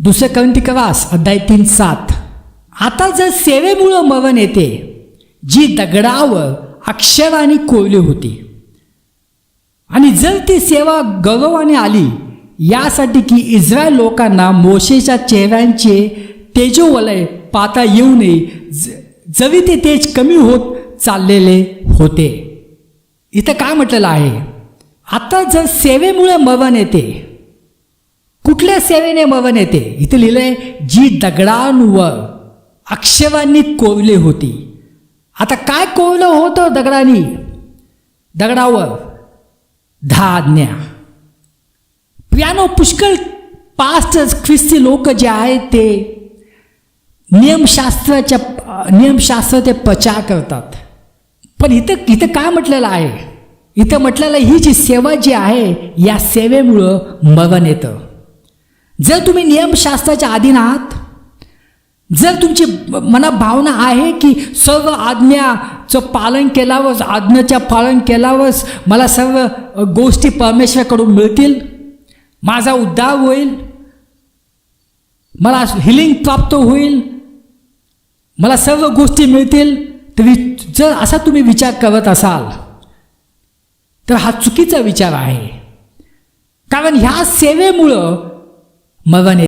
दुसरं कंटिकवास अध्याय तीन सात. आता जर सेवेमुळं मरण येते जी दगडावर अक्षराने कोरली होती आणि जर ती सेवा गौरवाने आली यासाठी की इस्रायल लोकांना मोशेच्या चेहऱ्यांचे तेजोवलय पाहता येऊ नये ज- जरी ते तेज कमी होत चाललेले होते. इथं काय म्हटलेलं आहे? आता जर सेवेमुळे मरण येते कुठल्या सेवेने मवन येते? इथं लिहिलंय जी दगडांवर अक्षरांनी कोवले होती. आता काय कोवलं होतं दगडांनी? दगडावर दहा आज्ञा पियानो पुष्कळ पास्ट ख्रिस्ती लोक जे आहेत ते नियमशास्त्राच्या नियमशास्त्र ते प्रचार करतात. पण इथं इथं काय म्हटलेलं आहे? इथं म्हटलेलं ही जी सेवा जी आहे या सेवेमुळं मरण येतं. जर तुम्ही नियमशास्त्राच्या अधीन आहात जर तुमची मनात भावना आहे की सर्व आज्ञाचं पालन केल्यावरच आज्ञाच्या पालन केल्यावरच मला सर्व गोष्टी परमेश्वराकडून मिळतील माझा उद्धार होईल मला हिलिंग प्राप्त होईल मला सर्व गोष्टी मिळतील तरी जर असा तुम्ही विचार करत असाल तर हा चुकीचा विचार आहे. कारण ह्या सेवेमुळं मरण